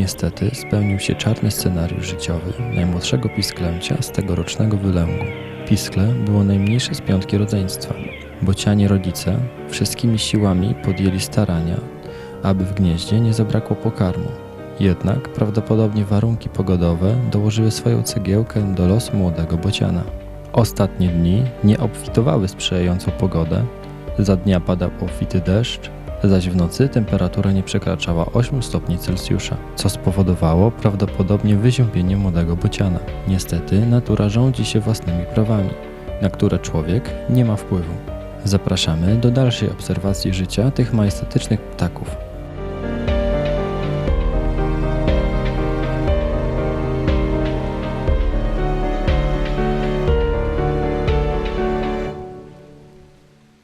Niestety spełnił się czarny scenariusz życiowy najmłodszego pisklęcia z tegorocznego wylęgu. Piskle było najmniejsze z piątki rodzeństwa. Bocianie rodzice wszystkimi siłami podjęli starania, aby w gnieździe nie zabrakło pokarmu. Jednak prawdopodobnie warunki pogodowe dołożyły swoją cegiełkę do losu młodego bociana. Ostatnie dni nie obfitowały sprzyjającą pogodę, za dnia padał obfity deszcz, zaś w nocy temperatura nie przekraczała 8 stopni Celsjusza, co spowodowało prawdopodobnie wyziębienie młodego bociana. Niestety natura rządzi się własnymi prawami, na które człowiek nie ma wpływu. Zapraszamy do dalszej obserwacji życia tych majestatycznych ptaków.